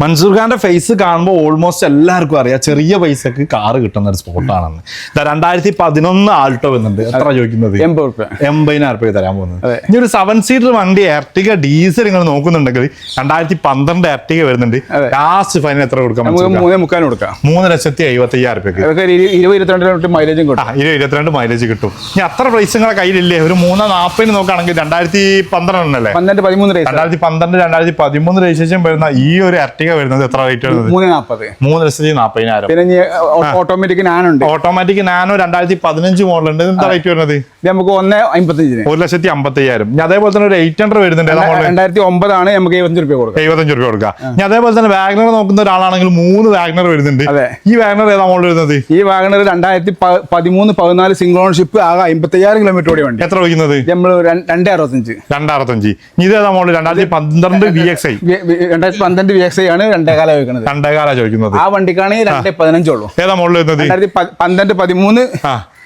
മൻസൂർ ഖാന്റെ ഫേസ് കാണുമ്പോൾ ഓൾമോസ്റ്റ് എല്ലാവർക്കും അറിയാം. ചെറിയ പൈസക്ക് കാറ് കിട്ടുന്ന ഒരു സ്പോട്ടാണെന്ന് രണ്ടായിരത്തി പതിനൊന്ന് ആൾട്ടോ വന്നുണ്ട് എത്ര ചോദിക്കുന്നത്? എൺപതിനായിരം രൂപ തരാൻ പോകുന്നത്. ഇനി ഒരു സെവൻ സീറ്റർ വണ്ടി എർട്ടിക ഡീസൽ നിങ്ങൾ നോക്കുന്നുണ്ടെങ്കിൽ രണ്ടായിരത്തി പന്ത്രണ്ട് എർട്ടിക വരുന്നുണ്ട്. ലാസ്റ്റ് ഫൈനൽ എത്ര കൊടുക്കാം? മൂന്നേ കൊടുക്കാം. മൂന്ന് ലക്ഷത്തി എഴുപത്തി അയ്യായിരം രൂപയ്ക്ക് ഇരുപത് ഇരുപത്തിരണ്ട് മൈലേജും കിട്ടും. ഇരുപത് ഇരുപത്തിരണ്ട് മൈലേജ് കിട്ടും. ഇനി അത്ര പ്രൈസ് നിങ്ങളെ കയ്യിലില്ലേ? ഒരു മൂന്നോ നാൽപ്പതിന് നോക്കുകയാണെങ്കിൽ രണ്ടായിരത്തി പന്ത്രണ്ട് പതിമൂന്ന് രണ്ടായിരത്തി പന്ത്രണ്ട് രണ്ടായിരത്തി പതിമൂന്ന് രജിസ്ട്രേഷൻ വരുന്ന ഈ ഒരു എർട്ടിക വരുന്നത്. എത്ര റേറ്റ് വരുന്നത് മൂന്ന് നാൽപ്പത് മൂന്ന് ലക്ഷത്തി നാൽപ്പതിനായിരം പിന്നെ ഓട്ടോമാറ്റിക് ഉണ്ട്. ഓട്ടോമാറ്റിക് നാനോ രണ്ടായിരത്തി പതിനഞ്ച് മോഡൽ ഉണ്ട് എന്താ റേറ്റ് വരുന്നത്? നമുക്ക് ഒന്ന് അമ്പത്തഞ്ചിന്. ഒരു ലക്ഷത്തി അമ്പത്തി അയ്യായിരം ഞാൻ അതേപോലെ തന്നെ ഒരു എയ്റ്റ് ഹൺഡ്രഡ് വരുന്നുണ്ട് രണ്ടായിരത്തി ഒമ്പതാണ് നമുക്ക് എഴുപത്തഞ്ച് രൂപ കൊടുക്കാം. എഴുപത്തഞ്ച് രൂപ കൊടുക്കുക ഞാൻ അതേപോലെ തന്നെ വാഗ്നർ നോക്കുന്ന ഒരാളാണെങ്കിൽ മൂന്ന് വാഗ്നർ വരുന്നുണ്ട്. ഈ വാഗ്നർ ഏതാ മോഡൽ വരുന്നത്? ഈ വാഗ്നർ രണ്ടായിരത്തി പതിമൂന്ന് പതിനാല് സിംഗിൾ ഓൺഷിപ്പ് ആകെ അമ്പത്തയ്യായിരം കിലോമീറ്റർ ഓടി വേണ്ടി. എത്ര വയ്ക്കുന്നത് നമ്മൾ രണ്ട് അറുപത്തഞ്ച്. രണ്ടായിരത്തഞ്ച് അറുപത്തഞ്ച്. ഇത് ഏതാ മോഡൽ രണ്ടായിരത്തി പന്ത്രണ്ട് വി എക്സ് ഐ രണ്ടായിരത്തി പന്ത്രണ്ട് വി എക്സ് ഐ ആണ് രണ്ടേ ചോദിക്കുന്നത് രണ്ടേകാല രണ്ടേകാലാ ചോദിക്കുന്നത്. ആ വണ്ടിക്കാണ് രണ്ടേ പതിനഞ്ചുള്ളൂ ഏതാ മോഡൽ വരുന്നത് രണ്ടായിരത്തി പ- പന്ത്രണ്ട് പതിമൂന്ന്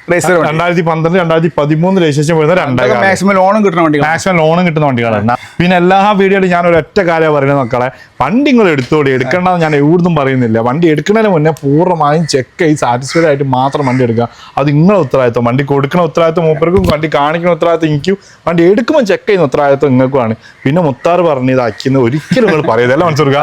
രണ്ടായിരത്തി പന്ത്രണ്ട് രണ്ടായിരത്തി പതിമൂന്ന് രജിസ്ട്രേഷൻ വരുന്ന രണ്ടായിരം മാക്സിമം ലോണും കിട്ടുന്ന വണ്ടികൾ മാക്സിമം ലോണും കിട്ടുന്ന വണ്ടികളാണ് പിന്നെ എല്ലാ വീഡിയോയിലും ഞാൻ ഒരൊറ്റ ഒറ്റ കാര്യം പറയുന്നത് മക്കളെ വണ്ടി നിങ്ങൾ എടുത്തോടി എടുക്കേണ്ടത് ഞാൻ എവിടുന്നും പറയുന്നില്ല. വണ്ടി എടുക്കുന്നതിന് മുന്നേ പൂർണമായും ചെക്ക് ചെയ്ത് സാറ്റിസ്ഫൈഡ് ആയിട്ട് മാത്രം വണ്ടി എടുക്കുക. അത് നിങ്ങളെ ഉത്തരവാദിത്വം. വണ്ടി കൊടുക്കുന്ന ഉത്തരവാദിത്വം മൂപ്പർക്കും വണ്ടി കാണിക്കുന്ന ഉത്തരവാദിത്വം എനിക്കും. വണ്ടി എടുക്കുമ്പോൾ ചെക്ക് ചെയ്യുന്ന ഉത്തരവാദിത്വം നിങ്ങൾക്കുമാണ്. പിന്നെ മുത്താറ് പറഞ്ഞ് ഇതാക്കിയെന്ന് ഒരിക്കലും നിങ്ങൾ പറയരുത്. അല്ല മനസ്സിലാക്കുക